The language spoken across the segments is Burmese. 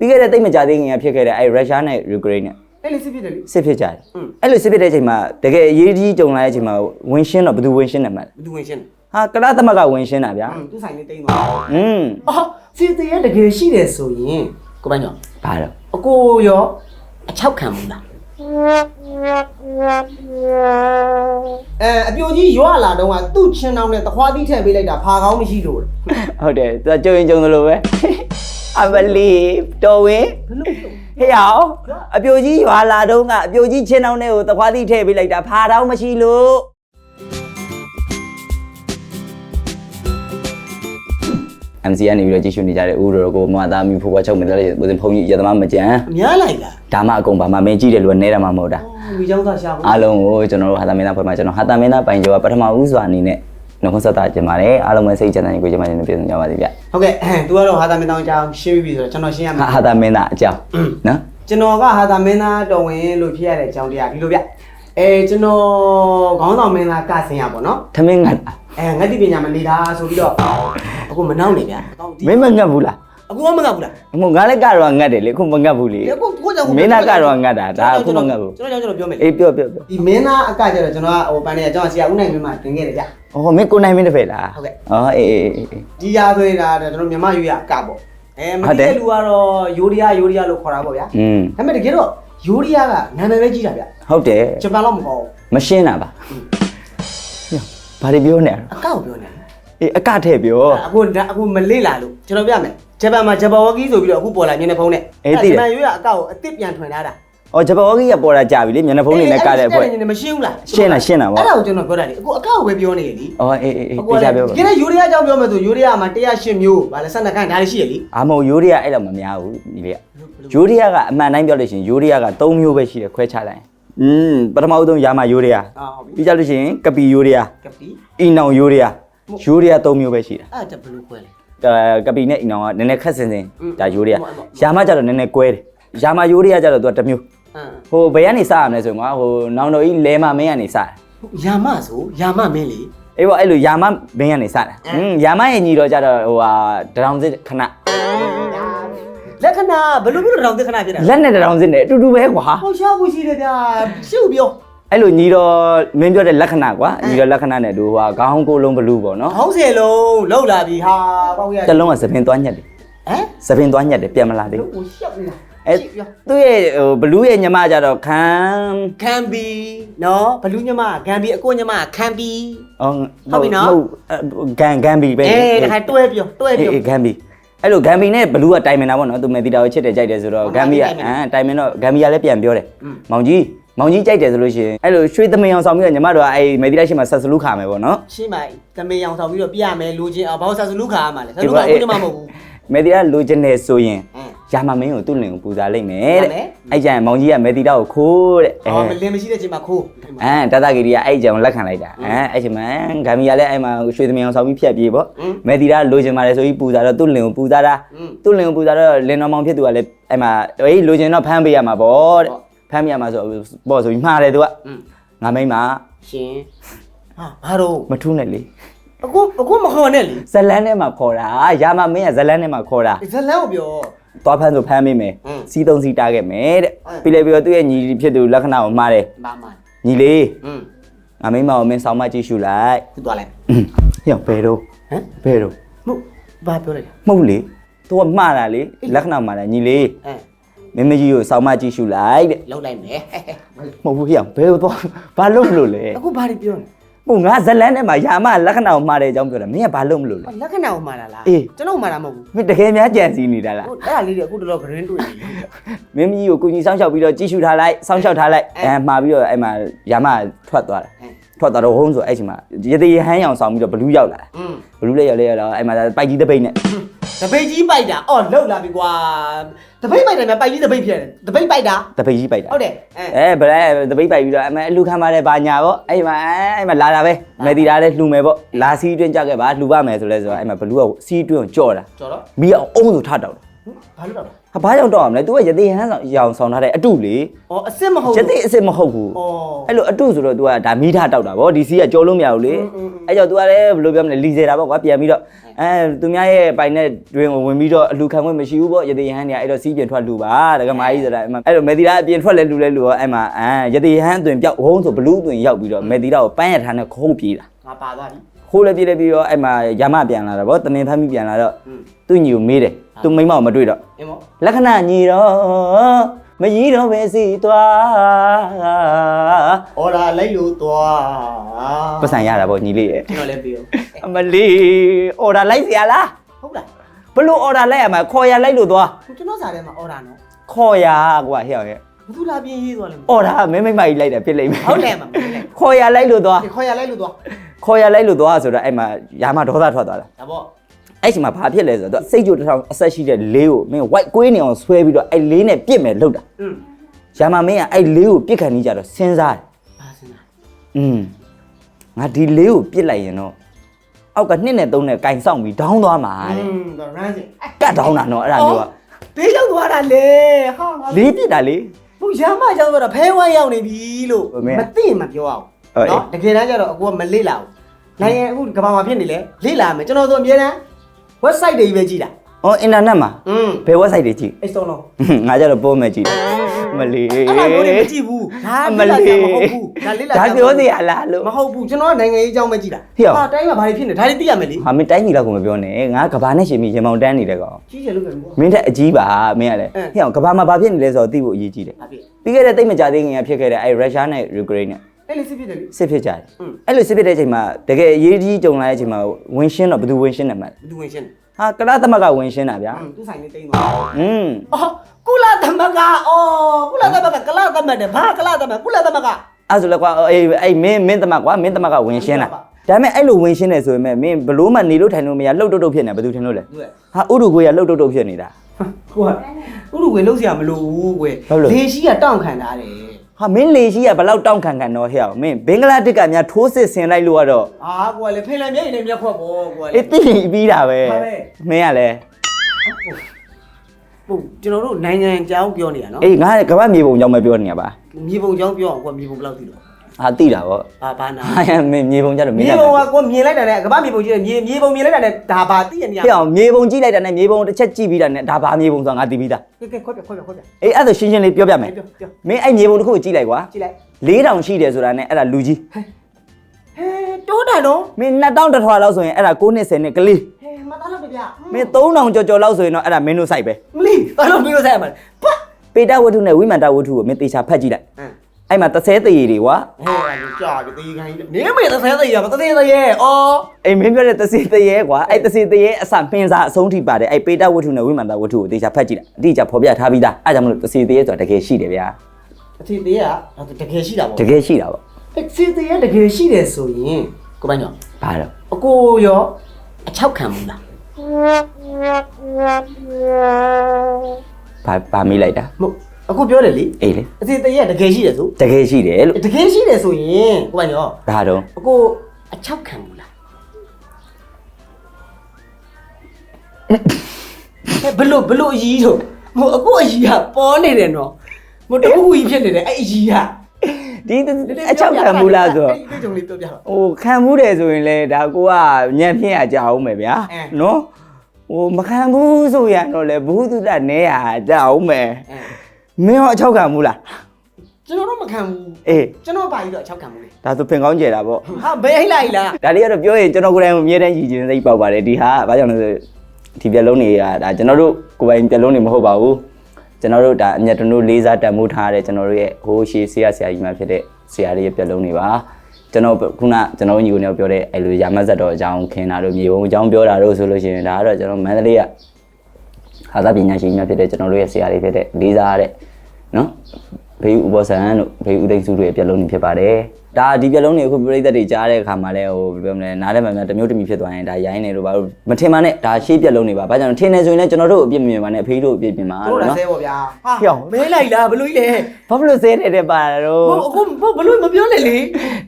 ပြီးခဲ့တဲ့တိတ်မကြသေးခင်ကဖြစ်ခဲ့တဲ့အဲရုရှားနဲ့ယူကရိန်းနဲ့အဲ့လိုစစ်ဖြစ်တယ်လေစစ်ဖြစ်ကြတယ်အဲ့လိုစစ်ဖြစ်တဲ့အချိန်မှာတကယ်အရေးကြီးတုံလာတဲ့အချိန်မှာဝင်းရှင်းတော့ဘယ်သူဝင်းရှင်းတယ်မှလဲဘယ်သူဝင်းရှင်းလဲဟာကရသမကဝင်ရှင်းတာဗျာသူဆိုင်လေးတိမ့်သွားอืมအော်စီတရတကယ်ရှိတယ်ဆိုရင်ကိုပိုင်းကျော်ဘာတော့အကိုရောအချောက်ခံဘူးလားအဲအပြိုကြီးရွာလာတော့ကသူ့ချင်းတောင်းနဲ့တခွားသီးထည့်ပေးလိုက်တာဖာကောင်းမရှိလို့ဟုတ်တယ်သူကကြုံရင်ကြုံသလိုပဲ အမလီတော်ဝင်ဘယ်လိုလုပ်ဟေ့အောင်အပြိုကြီးရွာလာတော့ကအပြိုကြီးချင်းတောင်းတဲ့ကိုသခွားသီးထည့်ပေးလိုက်တာဖာတော့မရှိလို့ MC ကနေပြီးတော့ကြည့်ရှုနေကြတဲ့ဦးတော်ကိုမမသားမိဖို့ဘွားချုပ်မလဲဘုရင်ဖုန်းကြီးရသမားမကြံအများလိုက်လားဒါမှအကုန်ပါမမင်းကြည့်တယ်လို့နဲတာမှမဟုတ်တာအော်မိချောင်းသားရှာဘူးအားလုံးကိုကျွန်တော်တို့ဟာတာမင်းသားဖွဲ့မှာကျွန်တော်ဟာတာမင်းသားပိုင်ကျော်ကပထမဦးစွာအနေနဲ့ နှုတ်ဆက်တာကျင်ပါတယ်အားလုံးပဲစိတ်ချမ်းသာကြကိုကျမနေပြည်စုံကြပါစေဗျဟုတ်ကဲ့သူကတော့ဟာသာမင်းတောင်းအကြောင်းရှင်းပြီးပြီဆိုတော့ကျွန်တော်ရှင်းရမှာဟာဟာတာမင်းသားအကြောင်းနော်ကျွန်တော်ကဟာသာမင်းသားတော်ဝင်လို့ဖြစ်ရတဲ့အကြောင်းတရားဒီလိုဗျအဲကျွန်တော်ခေါင်းဆောင်မင်းသားကဆင်ရပါတော့ထမင်းငတ်တာအဲငတ်တိပညာမနေတာဆိုပြီးတော့အခုမနှောင်းနေဗျာမင်းမငတ်ဘူးလား အခုကမငတ်ဘူးလားဟိုငါလည်းကတော့ငတ်တယ်လေခုမငတ်ဘူးလေဒီအခုကိုကြောင့်မင်းသားကတော့ငတ်တာဒါအခုမငတ်ဘူးကျွန်တော်ကျွန်တော်ပြောမယ်လေအေးပြောပြောပြောဒီမင်းသားအကကျတော့ကျွန်တော်ကဟိုပန်နေအကြောင်းဆရာဦးနိုင်မင်းမှာတင်ခဲ့တယ်ဗျဟောမင်းကိုနိုင်မင်းတစ်ဖက်လားဟုတ်ကဲ့အော်အေးအေးအေးအေးဒီရာဆိုရင်ဒါကျွန်တော်မြန်မာရွေးရအကပေါ့အဲမဟုတ်တယ်သိတဲ့လူကတော့ယိုရီးယားယိုရီးယားလို့ခေါ်တာပေါ့ဗျာอืมဒါပေမဲ့တကယ်တော့ယိုရီးယားကနာမည်ပဲကြီးတာဗျဟုတ်တယ်ဂျပန်တော့မဟုတ်မရှင်းတာပါဘာတွေပြောနေရဘူးအကောက်ပြောနေတယ်အေးအကထည့်ပြောအခုဒါအခုမလေးလာလို့ကျွန်တော်ပြမယ် ဂျပန်မှာဂျပန်ဝကီဆိုပြီးတော့အခုပေါ်လာညနေဖုံးနဲ့အေးသိတယ်ဂျပန်ရွေးရအကောက်ကိုအစ်စ်ပြန်ထွင်ထားတာအော်ဂျပန်ဝဂီကပေါ်တာကြာပြီလေမျက်နှာဖုံးနေနဲ့ကတဲ့အဖွဲ့ညနေမရှင်းဘူးလားရှင်းတာရှင်းတာပေါ့အဲ့ဒါကိုကျွန်တော်ပြောတာလေအခုအကောက်ကိုပဲပြောနေလေအော်အေးအေးအေးအခုပြကကြပြောပါဒီနေ့ယူရီးယားအကြောင်းပြောမယ်ဆိုယူရီးယားမှာ108မျိုးဗာလဲ12ခန်းဒါလည်းရှိရလေအာမဟုတ်ယိုရီးယားအဲ့လောက်မများဘူးဒီလေယိုရီးယားကအမှန်တိုင်းပြောလို့ရှိရင်ယိုရီးယားက3မျိုးပဲရှိတယ်ခွဲခြားလိုက်อืมပထမဦးဆုံးယာမယိုရီးယားအာဟုတ်ပြီပြီးကြလို့ရှိရင်ကပီယိုရီးယားကပီအီနောင်ယိုရီးယားယိုရီးယား3မျိုးပဲရှိတာအဲ့ဒါဘယ်လိုခွဲလဲအဲ ကပီနဲ့အီနောင်ကနည်းနည်းခက်စင်စင်อืมဒါယိုရီးယားဟုတ်ပါဘူးယာမကျတော့နည်းနည်းကွဲတယ်ယာမယိုရီးယားကျတော့သူကတစ်မျိုးအမ်ဟိုဘယ်ကနေစရမလဲဆိုရင်ကွာဟိုနောင်တော်ကြီးလဲမမင်းကနေစတယ်ယာမဆိုယာမမင်းလေအေးပေါ့အဲ့လိုယာမဘင်းကနေစတာဟင်းယာမရဲ့ညီတော့ကျတော့ဟိုဟာဒရောင်စစ်ခဏလက္ခဏာဘယ်လိုမျိုးတောင်သက္ခဏာဖြစ်တာလက်နဲ့ဒရောင်စစ်နဲ့အတူတူပဲကွာဟောရှားဖို့ရှိတယ်ဗျာရှုပ်ပြော အဲ့လိုညီတော့မင်းပြောတဲ့လက္ခဏာကွာညီတော့လက္ခဏာနဲ့တူဟိုဟာခေါင်းကိုယ်လုံးဘလူးပေါ့နော်ခေါင်းစယ်လုံးလောက်လာပြီဟာပေါ့ရတစ်လုံးကသပင်သွားညက်တယ်ဟမ်သပင်သွားညက်တယ်ပြန်မလာသေးဘူးဟိုရှက်နေတာအဲ့ရှက်ပြောသူ့ရဲ့ဟိုဘလူးရဲ့ညီမကျတော့ခမ်းဂမ်ဘီနော်ဘလူးညမဂမ်ဘီအကိုညမခမ်ဘီအော်ဟုတ်ပြီနော်ဟုတ်ဂန်ဂန်ဘီပဲအေးဒါခါတွဲပြောတွဲအေးပြောအေးဂန်ဘီအဲ့လိုဂန်ဘီနဲ့ဘလူးကတိုင်မင်တာပေါ့နော်သူမေတီတာကိုချစ်တယ်ကြိုက်တယ်ဆိုတော့ဟုတ်ဂန်ဘီကတိုင်မင်တာအဲတိုင်မင်တော့ဂန်ဘီကလည်းပြန်ပြောတယ်อืมမောင်ကြီး မောင်ကြီးကြိုက်တယ်ဆိုလို့ရှိရင်အဲ့လိုရွှေသမင်အောင်ဆောင်ပြီးတော့ညီမတို့ကအဲ့မေဒီလိုက်ရှိမှဆက်စလူခါမယ်ပေါ့နော်ရှင်းပါတမေအောင်ဆောင်ပြီးတော့ပြရမယ်လိုချင်အောင်ဘာလို့ဆာဆူလူခါရမှာလဲဆာဆူလူခါဘူးတမမဟုတ်ဘူးမေဒီလာလိုချင်တယ်ဆိုရင်ရာမမင်းကိုသူ့လင်ကိုပူဇော်လိုက်မယ်တဲ့အဲ့ကြံမောင်ကြီးကမေဒီလာကိုခိုးတဲ့အော်မလင်မရှိတဲ့ချိန်မှာခိုးအဲတာတာဂီရီကအဲ့ကြံလက်ခံလိုက်တာအဲအဲ့ချိန်မှာဂမ်မီကလည်းအဲ့မှာရွှေသမင်အောင်ဆောင်ပြီးဖြတ်ပြေးပေါ့မေဒီလာလိုချင်ပါတယ်ဆိုပြီးပူဇော်တော့သူ့လင်ကိုပူဇော်တာသူ့လင်ကိုပူဇော်တော့လင်တော်မောင်ဖြစ်သူကလည်းအဲ့မှာအေးလိုချင်တော့ဖမ်းပေးရမှာပေါ့တဲ့ ဖမ်းမိရမှာဆိုပေါ့ဆိုပြီးမှားတယ်သူကငါမိန်းမရှင်ဟာဘာတော့မထူးနဲ့လေအခုအခုမခေါ်နဲ့လေဇလန်းထဲမှာခေါ်တာရာမမင်းကဇလန်းထဲမှာခေါ်တာဇလန်းကိုပြောသွားဖမ်းဆိုဖမ်းမိမယ်စီးသုံးစီးတားခဲ့မယ်တဲ့ပြီးလဲပြီးတော့သူ့ရဲ့ညီဖြစ်သူလက္ခဏာကိုမှားတယ်မှားမှားညီလေးငါမိန်းမကိုမင်းဆောင်မကြည့်ရှုလိုက်သူသွားလိုက်ဟင်ဘယ်တော့ဟမ်ဘယ်တော့မဟုတ်ဘာပြောလိုက်မဟုတ်လေသူကမှားတာလေလက္ခဏာမှားတာညီလေးအဲ မင်းမကြီးကိုဆောင်မကြည့်ရှုလိုက်တဲ့လောက်လိုက်မယ်မဟုတ်ဘူးဟေ့ဘယ်တော့သွားဘာလို့မလို့လဲအခုဘာတွေပြောလဲဟိုငါဇလန်းထဲမှာယာမလက္ခဏာကိုမှားတဲ့အကြောင်းပြောတာမင်းကဘာလို့မလို့လဲ လက္ခဏာကိုမှားတာလားအေး ကျွန်တော်မှားတာမဟုတ်ဘူးမင်းတကယ်များကြံစည်နေတာလားဟိုအဲ့ဒါလေးတွေအခုတော်တော် green တွေ့နေပြီမင်းမကြီးကိုကုညီဆောင်ရှောက်ပြီးတော့ကြည့်ရှုထားလိုက်စောင့်ရှောက်ထားလိုက်အဲအဲမှာပြီးတော့အဲ့မှာယာမထွက်သွားတာအဲ ထွက်သွားတော့ဟုံးဆိုအဲ့ချိန်မှာရေသေးဟန်းရောင်ဆောင်ပြီးတော့ဘလူးရောက်လာတာอืมဘလူးလေးရောက်လေးရောက်တော့အဲ့မှာပိုက်ကြီးတပိတ်နဲ့တပိတ်ကြီးပိုက်တာအော်လောက်လာပြီကွာတပိတ်ပိုက်တယ်မြပိုက်ကြီးတပိတ်ဖြစ်တယ်တပိတ်ပိုက်တာတပိတ်ကြီးပိုက်တာဟုတ်တယ်အဲအဲဗလဲတပိတ်ပိုက်ပြီးတော့အမေအလူခံပါတယ်ဘာညာပေါ့အဲ့မှာအဲ့မှာလာတာပဲမေတီတာလည်းလှူမယ်ပေါ့လာစီးတွင်းကြခဲ့ပါလှူပါမယ်ဆိုလဲဆိုတော့အဲ့မှာဘလူးကစီးတွင်းကိုကြော့တာကျော်တော့မီးအောင်အုံးဆိုထတောက်တာဟဘာလို့တော့လဲ ဟာဘာကြောင့်တော့အောင်လဲသူကရသေးဟန်းဆောင်ရောင်ဆောင်ထားတဲ့အတုလေဩအစ်စ်မဟုတ်ရဘူး သေးအစ်စ်မဟုတ်ဘူးဩအဲ့လိုအတုဆိုတော့ तू ကဒါမိထတောက်တာဗောဒီစီးကကြောလို့မရဘူးလေအဲ့ကြောင့် तू ကလည်းဘယ်လိုပြောမလဲလီစေတာဗောကွာပြန်ပြီးတော့အဲသူများရဲ့ပိုင်နဲ့တွင်ကိုဝင်ပြီးတော့အလူခံခွင့်မရှိဘူးဗောရသေးဟန်းเนี่ยအဲ့တော့စီးပြန်ထွက်လူပါတကမာကြီးဆိုတာအဲ့မှာအဲ့လိုမေတီလာအပြင်ထွက်လဲလူလဲလူရောအဲ့မှာအဲရသေးဟန်းအတွင်ပြောက်ဝုန်းဆိုဘလူးအတွင်ရောက်ပြီးတော့မေတီလာကိုပန်းရထားနဲ့ခုံးပြေးတာ ငါပါသွားပြီ ခိုးလည်းပြေးလည်းပြီးတော့အဲ့မှာရမပြန်လာတာဗောတနင်္သမီးပြန်လာတော့သူ့ညီကိုမေးတယ် သူမိမကိုမတွေ့တော့ အင်းမော လက္ခဏာညီတော့မကြီးတော့ပဲစီသွား အော်ဒါလိုက်လို့သွား ပတ်စံရတာဗောညီလေးရဲ့ ကျွန်တော်လည်းပြီးရော အမလေးအော်ဒါလိုက်เสียလား ဟုတ်လား ဘလို့အော်ဒါလိုက်ရမှာခေါ်ရလိုက်လို့သွား ကျွန်တော်စားထဲမှာအော်ဒါနော် ခေါ်ရကွာဟဲ့ဟဲ့ ဘသူလာပြင်းရေးသွားလဲ အော်ဒါမင်းမိမကြီးလိုက်တာဖြစ်လိမ့်မယ် ဟုတ်တယ်မမလေး ခေါ်ရလိုက်လို့သွား ဒီခေါ်ရလိုက်လို့သွား ခေါ်ရလိုက်လို့သွားဆိုတော့အဲ့မှာရာမဒေါသထွက်သွားတာ ဒါပေါ့ အဲ့ချိန်မှာဘာဖြစ်လဲဆိုတော့စိတ်ကြိုတစ်ထောင်အဆက်ရှိတဲ့လေးကိုမင်း white ကွေးနေအောင်ဆွဲပြီးတော့အဲ့လေးနဲ့ပြစ်မယ်လို့တာ อืม ရာမမင်းကအဲ့လေးကိုပြစ်ခံနေကြတော့စဉ်းစားတယ် ဘာစင်လား อืมငါဒီလေးကိုပြစ်လိုက်ရင်တော့အောက်ကနှစ်နဲ့သုံးနဲ့ကင်ဆောင်ပြီးဒေါင်းသွားမှာ อื တဲ့ มတော့ run စင် ကတ်ဒေါင်းတာနော်အဲ့ဒါမျိုးက ဘေးရောက်သွားတာလေဟာငါ လေးပြစ်တာလေ ဘုရမ်းမကြောက်တော့ဖဲဝမ်းရောက်နေပြီလို့ ဟုတ်မယ် မသိရင်မပြောအောင် ဟုတ်အေး နော်တကယ်တမ်းကျတော့အကူကမလေ့လာဘူးနိုင်ငံအခုကမ္ဘာမှာဖြစ်နေလေလေ့လာမယ်ကျွန်တော်တို့အများတန်း website တွေကြီးပဲကြည့်တာဟောအင်တာနက်မှာอืม ဘယ် website တွေကြည့်အဲ့ဆုံးလုံးငါကြတော့ပို့မယ်ကြည့်တယ်မလေးအဲ့ဒါမျိုးတွေမကြည့်ဘူးဒါမလေ့လာလေးကြမဟုတ်ဘူးဒါလေ့လာဒါကြပြောစီရလားလို့ မဟုတ်ဘူးကျွန်တော်ကနိုင်ငံရေးအကြောင်းပဲကြည့်တာဟေ့ရောဟာတိုင်းမှာဘာတွေဖြစ်နေဒါတွေသိရမယ်လေဟာမင်းတိုင်းကြီးလောက်ကိုမပြောနဲ့ငါကဘာနဲ့ရှင်ပြီးရင်မောင်တန်းနေတယ်ကောင်ကြီးကျယ်လို့ပဲပေါ့မင်းတက်အကြီးပါမင်းကလည်းအင်း ဟဲ့အောင်ကဘာမှာဘာဖြစ်နေလဲဆိုတော့သိဖို့အရေးကြီးတယ် ဘာဖြစ်ပြီးခဲ့တဲ့တိတ်မကြသေးခင်ကဖြစ်ခဲ့တဲ့အဲရုရှားနဲ့ယူကရိန်းနဲ့ အဲ့လေစစ်ဖြစ်တယ်လေ စစ်ဖြစ်ကြတယ် อืม အဲ့လိုစစ်ဖြစ်တဲ့အချိန်မှာတကယ်အရေးကြီးကြုံလာတဲ့အချိန်မှာဝင်ရှင်းတော့ဘယ်သူဝင်ရှင်းတယ်မလဲ ဘယ်သူဝင်ရှင်းလဲ ဟာကလားသမက်ကဝင်ရှင်းတာဗျာ อืมသူဆိုင်လေးတိန်းသွား อืม အော်ကုလသမဂ္ဂအော်ကုလသမဂ္ဂကလသမဂ္ဂတဲ့ဘာကလသမဂ္ဂကုလသမဂ္ဂ အဲ့ဆိုလည်းကွာအေးအဲ့မင်းမင်းသမက်ကွာမင်းသမက်ကဝင်ရှင်းတာ ဟုတ်ပါ ဒါပေမဲ့အဲ့လိုဝင်ရှင်းတယ်ဆိုရင်မင်းဘလို့မှနေလို့ထိုင်လို့မရလှုပ်တုတ်တုတ်ဖြစ်နေဘယ်သူထင်လို့လဲ သူက ဟာဥရုကိုရလှုပ်တုတ်တုတ်ဖြစ်နေတာ ကိုကဥရုဝင်လုံးစရာမလိုဘူးကွယ် ဟုတ်လို့ လေရှိကတောင့်ခံထားတယ် ဟာမင်းလေရှိရဘလောက်တောင့်ခံခံတော့ဟဲ့အောင်မင်းဘင်္ဂလားတစ်ကများထိုးစစ်ဆင်လိုက်လို့ကတော့အာကွယ်လေဖိလန်မျက်ရည်နဲ့မျက်ခွက်ပေါ့ကွယ်လေအေးတိပြီးတာပဲဟုတ်ပဲမင်းကလည်းဟုတ်ကျွန်တော်တို့နိုင်ငံကြောင်းပြောနေတာနော်အေးငါကမ္ဘာမြေပုံကြောင့်မပြောနေရပါမြေပုံကြောင်းပြောအောင်ကွယ်မြေပုံဘယ်လောက်သိလို့ ဟာတိတာဗောအာဘာနာဟာမင်းမြေပုံကြတော့မင်းမြေပုံကကွယ်မြင်လိုက်တာနဲ့ကမ္ဘာမြေပုံကြီးမြေမြေပုံမြင်လိုက်တာနဲ့ဒါဘာသိရနေရဟဲ့အောင်မြေပုံကြည့်လိုက်တာနဲ့မြေပုံတစ်ချက်ကြည့်ပြီးတာနဲ့ဒါဘာမြေပုံဆိုတာငါသိပြီးသားကဲကဲခွက်ပြခွက်ပြခွက်ပြအေးအဲ့ဒါရှင်းရှင်းလေးပြောပြမယ်ပြောပြောမင်းအဲ့မြေပုံတစ်ခုကိုကြည့်လိုက်ကွာကြည့်လိုက်4000ရှိတယ်ဆိုတာနဲ့အဲ့ဒါလူကြီးဟဲတိုးတာနော်မင်း2000တစ်ထွာလောက်ဆိုရင်အဲ့ဒါ9နှစ်10နှစ်ကလေးဟဲမသားတော့ပြပြမင်း3000ကျော်ကျော်လောက်ဆိုရင်တော့အဲ့ဒါမင်းတို့ဆိုင်ပဲမလီဘာလို့ပြီးလို့ဆိုင်ရမှာလဲပတ်ပေတဝတ္ထုနဲ့ဝိမာန်တဝတ္ထုကိုမင်းတေချာဖတ်ကြည့်လိုက်ဟမ် အဲ့မှာတစ်ဆဲသေးတွေကွာဟဲ့ကြာပြီတေးခိုင်းနေမေသဆဲသေးရမသသေးသေးရဲ့အော်အိမ်မင်းပြောတဲ့တစ်စီသေးရဲကွာအဲ့တစ်စီသေးရဲအစပင်စားအဆုံးထိပါတယ်အဲ့ပေတဝတ္ထုနဲ့ဝိမာန်တဝတ္ထုကိုတေချာဖတ်ကြည့်လိုက်အတိအကျဖော်ပြထားပြီးသားအဲ့ကြောင့်မလို့တစ်စီသေးရဲဆိုတာတကယ်ရှိတယ်ဗျာအထီသေးကတကယ်ရှိတာပေါ့တကယ်ရှိတာပေါ့အထီသေးကတကယ်ရှိတယ်ဆိုရင်ကိုပိုင်ရောဘာတော့အကိုရောအချောက်ခံဘူးလားဘာဘာမေးလိုက်တာမဟုတ် အကိုပြောတယ်လေအေးလေအထီသေးကတကယ်ရှိတယ်ဆိုတကယ်ရှိတယ်လို့တကယ်ရှိတယ်ဆိုရင်ကိုပိုင်ရောဘာတော့အကိုအချောက်ခံဘူးလားဟဲ့ဘလို့ဘလို့အကြီးတော့ဟိုအကိုအကြီးကပေါ်နေတယ်နော်ဟိုတခုကြီးဖြစ်နေတယ်အဲ့အကြီးကဒီအချောက်ခံဘူးလားဆိုတော့အဲ့ဒီကြုံလေးပြောပြပါဟိုခံမှုတယ်ဆိုရင်လေဒါကိုကညံ့ပြင်းရကြအောင်မယ်ဗျာအဲနော်ဟိုမခံဘူးဆိုရတော့လေဘုသူတ္တနဲရကြအောင်မယ်အဲ မင်းရောအချောက်ခံဘူးလားကျွန်တော်တော့မခံဘူးအေးကျွန်တော်ဘာကြီးတော့အချောက်ခံဘူးလေဒါဆိုဖင်ကောင်းကျဲတာပေါ့ဟာဘယ်ဟိလိုက်လားဒါလေးကတော့ပြောရင်ကျွန်တော်ကိုယ်တိုင်ကိုအမြဲတမ်းရည်ချင်းစိတ်ပေါက်ပါတယ်ဒီဟာကဘာကြောင့်လဲဆိုဒီပြက်လုံးတွေကဒါကျွန်တော်တို့ကိုယ်ပိုင်ပြက်လုံးတွေမဟုတ်ပါဘူးကျွန်တော်တို့ဒါအမြတ်တနိုးလေးစားတန်မိုးထားတဲ့ကျွန်တော်တို့ရဲ့ဟိုးရှေးဆရာဆရာကြီးမှဖြစ်တဲ့ဆရာလေးရဲ့ပြက်လုံးတွေပါကျွန်တော်ခုနကျွန်တော်ညီကိုနေပြောတဲ့အဲ့လိုရာမဇတ်တော်အကြောင်းခင်းတာတို့မြေပုံအကြောင်းပြောတာတို့ဆိုလို့ရှိရင်ဒါကတော့ကျွန်တော်မန္တလေးကဟာသာပညာရှင်ကြီးများဖြစ်တဲ့ကျွန်တော်တို့ရဲ့ဆရာလေးဖြစ်တဲ့လေးစားတဲ့ နော်ဘေးဥပ္ပဆန်တို့ဘေးဥဒိတ်စုတွေပြက်လုံးတွေဖြစ်ပါတယ်ဒါဒီပြက်လုံးတွေအခုပြိသက်တွေကြားတဲ့အခါမှာလဲဟိုဘယ်လိုမလဲနားထဲမှာများတမျိုးတမျိုးဖြစ်သွားရင်ဒါရိုင်းနေလို့ဘာလို့မထင်မှနဲ့ဒါရှေ့ပြက်လုံးတွေပါဘာကြောင့်ထင်နေဆိုရင်လည်းကျွန်တော်တို့အပြစ်မြင်ပါနဲ့အဖေးတို့အပြစ်မြင်ပါတို့လားဆဲပေါ့ဗျာဟာပြောင်းမဲလိုက်လားဘလို့လဲဘာဘလို့ဆဲတယ်တဲ့ပါတော့အခုဘလို့မပြောနဲ့လေ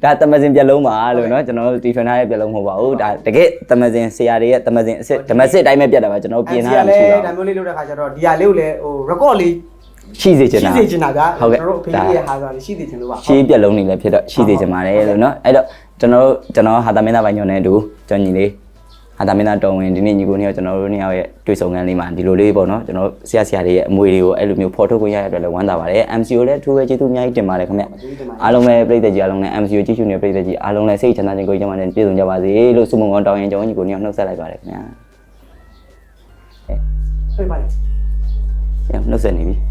ဒါတမစင်ပြက်လုံးပါလို့နော်ကျွန်တော်တို့တီထွန်းထားတဲ့ပြက်လုံးမဟုတ်ပါဘူးဒါတကယ်တမစင်ဆရာတွေရဲ့တမစင်အစ်ဓမ္မစစ်အတိုင်းပဲပြက်တာပါကျွန်တော်ပြင်ထားတာမရှိပါဘူးဒါမျိုးလေးလုပ်တဲ့ခါကျတော့ဒီဟာလေးကိုလည်းဟို record လေး ရှိစေချင် ရှိ တာ စေချင်တာဗျာ ဟုတ်ကဲ့ ကျွန်တော်တို့အဖေကြီးရဲ့ဟာဆိုတာလေးရှိစေချင်လို့ပါ ရှေးပြက်လုံးတွေလည်းဖြစ်တော့ရှိစေချင်ပါတယ်လို့เนาะအဲ့တော့ကျွန်တော်တို့ကျွန်တော်ဟာတာမင်းသားပိုင်းညွန်နေတူကျွန်ညီလေးဟာတာမင်းသားတော်ဝင်ဒီနေ့ညီကိုနှစ်ယောက်ကျွန်တော်တို့နှစ်ယောက်ရဲ့တွေ့ဆုံခန်းလေးမှာဒီလိုလေးပေါ့เนาะကျွန်တော်ဆရာဆရာတွေရဲ့အမွေတွေကိုအဲ့လိုမျိုးဖော်ထုတ်ခွင့်ရရတဲ့အတွက်လည်းဝမ်းသာပါတယ် MCO လည်းအထူးပဲကျေးဇူးအများကြီးတင်ပါတယ်ခင်ဗျအားလုံးပဲပြည်သက်ကြီးအားလုံးလည်း MCO ကြည့်ရှုနေတဲ့ပြည်သက်ကြီးအားလုံးလည်းစိတ်ချမ်းသာခြင်းကိုကြမ်းပါနဲ့ပြည့်စုံကြပါစေလို့ဆုမွန်ကောင်းတောင်းရင်ကျွန်တော်ညီကိုနှစ်ယောက်နှုတ်ဆက်လိုက်ပါတယ်ခင်ဗျာ ဟုတ်ပါလေ ။ညနှုတ်ဆက်နေပြီ။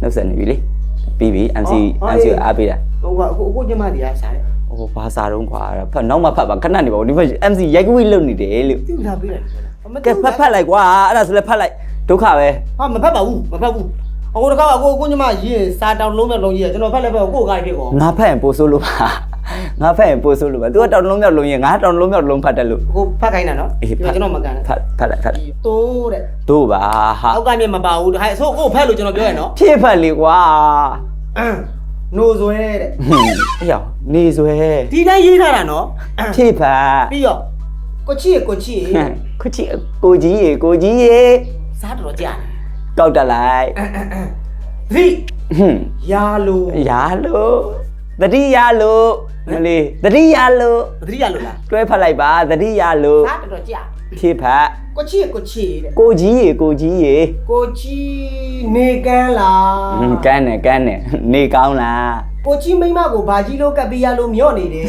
နှုတ်ဆက်နေပြီလေ။ပြီးပြီ MC ဟော MC အေးကိုအားပေးတာဟိုကအခုအခုကျမတရားစားတယ်။ဟိုဘာစာတော့ခွာဖတ်နောက်မှဖတ်ပါခဏနေပါဦးဒီမှာ MC ရိုက်ကွေးလုပ်နေတယ်လို့သူ့လာပေးတယ်မ။ကဲဖတ်ဖတ်လိုက်ကွာအဲ့ဒါဆိုလည်းဖတ်လိုက်ဒုက္ခပဲဟာမဖတ်ပါဘူးမဖတ်ဘူး အခုတခါအခုအခုကျမရေးစားတောင်လုံးမဲ့လုံးကြီးကျွန်တော်ဖတ်လည်းဖတ်ကိုကိုယ်ကားဖြစ်ကော။ငါဖတ်ရင်ပို့ဆိုးလို့ပါ။ငါဖတ်ရင်ပို့ဆိုးလို့ပါ။ तू ကတောင်လုံးမြောက်လုံးရင်ငါတောင်လုံးမြောက်လုံးဖတ်တယ်လို့အခုဖတ်ခိုင်းတာနော်အေးဒီဖတ်ကျွန်တော်မကန်နဲ့ဖတ်ဖတ်လိုက်ဖတ်လိုက်တိုးတဲ့တို့ပါဟာအောက်ကမြင်မပါဘူးဟဲ့ဆိုကိုဖတ်လို့ကျွန်တော်ပြောရနော်ဖြစ်ဖတ်လေကွာနိုးဆွဲတဲ့ဟွန်းအေးရောနေဆွဲဒီတိုင်းရေးထားတာနော်ဖြစ်ဖတ်ပြီးတော့ကိုချီကိုချီဟမ်ခုချီကိုကြီးရေကိုကြီးရေစားတော်ကြာ ကောက်တက်လိုက်သတိဟွန်းရာလိုရလို့တတိယလို့မလေးတတိယလို့သတိရလို့လားတွဲဖတ်လိုက်ပါတတိယလို့စားတော်ကြာဖြစ်ဖတ်ကိုချီကိုချီတဲ့ကိုကြီးရေကိုကြီးရေကိုချီနေကန်းလားဟွန်းကန်းနဲ့ကန်းနဲ့နေကောင်းလားကိုချီမိမကိုဘာကြီးလို့ကပ်ပြီးရလို့မြော့နေတယ်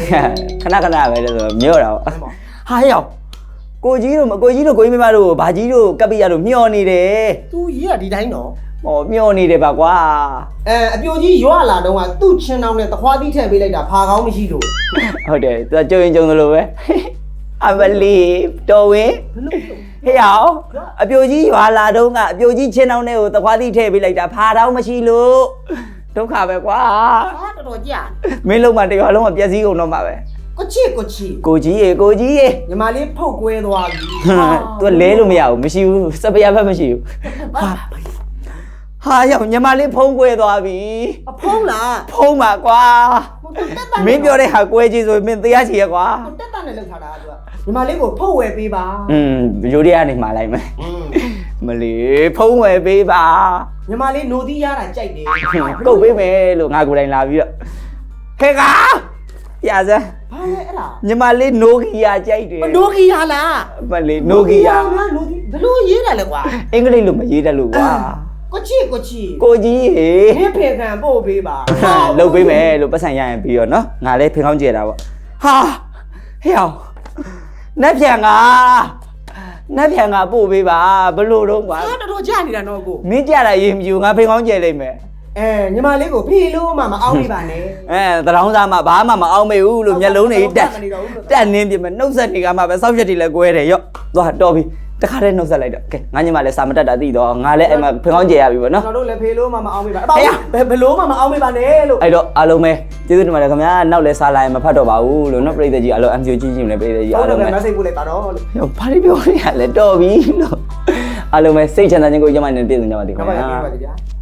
ခဏခဏပဲလို့ဆိုမြော့တာပေါ့ဟာရောက် ကိုကြီးတို့မကိုကြီးတို့ကိုကြီးမမတို့ဘာကြီးတို့ကပ်ပြရလို့မျောနေတယ်သူရေးရဒီတိုင်းနော်ဟောမျောနေတယ်ပါကွာအဲအပြိုကြီးရွာလာတော့ကသူ့ချင်းတောင်းနဲ့တခွားသီးထည့်ပေးလိုက်တာဖာကောင်းမရှိလို့ဟုတ်တယ်သူကကြုံရင်ကြုံသလိုပဲအမလီတော်ဝင်ဘလို့ဟေ့အောင်အပြိုကြီးရွာလာတော့ကအပြိုကြီးချင်းတောင်းတဲ့ကိုတခွားသီးထည့်ပေးလိုက်တာဖာတော့မရှိလို့ဒုက္ခပဲကွာစားတော်တော်ကြာ မင်းလုံးမတရွာလုံးကပျက်စီးကုန်တော့မှာပဲ ကိုချီကိုချီ ကိုကြီးရေကိုကြီးရေ ညီမလေးဖုတ်ကွဲသွားပြီ ဟမ်သူကလဲလို့မရဘူးမရှိဘူးစပရဘက်မရှိဘူးဟာဟာရောက်ညီမလေးဖုံးကွဲသွားပြီ အဖုံးလား ဖုံးပါကွာ ဟိုတက်တက် မင်းပြောတဲ့ဟာကွဲကြီးဆိုရင်မင်းတရားချီရကွာ ဟိုတက်တက်နဲ့လောက်ထားတာသူကညီမလေးကိုဖုတ်ဝယ်ပေးပါ อืมဗီဒီယိုတွေကနေမှာလိုက်မယ် อืม မလီဖုံးဝယ်ပေးပါ ညီမလေးနိုသီးရတာကြိုက်တယ် ကုတ်ပေးမယ်လို့ငါကိုယ်တိုင်လာပြီးတော့ခေကာ ပြစမ်းဘာလဲအဲ့လားညီမလေးနိုဂီယာကြိုက်တယ်မနိုဂီယာလားမလီနိုဂီယာနိုသီးဘလို့ရေးတယ်လဲကွာအင်္ဂလိပ်လိုမရေးတတ်လို့ကွာကိုချီကိုချီကိုကြီးရေနင်းဖေခံပို့ပေးပါလုတ်ပေးမယ်လို့ပတ်စံရရင်ပြီးတော့နော်ငါလည်းဖင်ကောင်းကြရတာပေါ့ဟာဟဲ့အောင်နက်ပြန်ကနက်ပြန်ကပို့ပေးပါဘလို့တော့ကွာအားတော်တော်ကြာနေတာနော်ကိုမင်းကြတာရင်မယူငါဖင်ကောင်းကြလိုက်မယ် အဲညီမလေးကိုဖေလို့မှမအောင်မိပါနဲ့ အဲသတောင်းစားမှဘာမှမအောင်မေဘူးလို့မျက်လုံးတွေတက်မနေတော့ဘူးလို့တက်နင်းပြမယ်နှုတ်ဆက်နေကမှပဲစောက်ရက်တွေလည်းကွဲတယ်ရော့သွားတော်ပြီတခါတည်းနှုတ်ဆက်လိုက်တော့ကဲငါညီမလည်းစာမတက်တာသိတော့ငါလည်းအဲ့မှာဖင်ကောင်းကြရပြီပေါ့နော် ကျွန်တော်တို့လည်းဖေလို့မှမအောင်မိပါအပေါ့ဘယ်ဘလို့မှမအောင်မိပါနဲ့လို့ အဲ့တော့အားလုံးပဲကျေးဇူးတင်ပါတယ်ခင်ဗျာနောက်လည်းစားလာရင်မဖတ်တော့ပါဘူးလို့နော်ပြည်သက်ကြီးအားလုံး MCO ကြီးကြီးနဲ့ပြည်သက်ကြီးဟုတ်အားတယ်လုံးပဲပဲမက်ဆေ့ပို့လိုက်ပါတော့လို့ ဟိုဘာတွေပြောနေရလဲတော်ပြီလို့အားလုံးပဲစိတ်ချမ်းသာခြင်းကိုရမှနေပြည့်စုံကြပါသည်ခင်နောက်ပါရဗျာပြပါကြဗျာ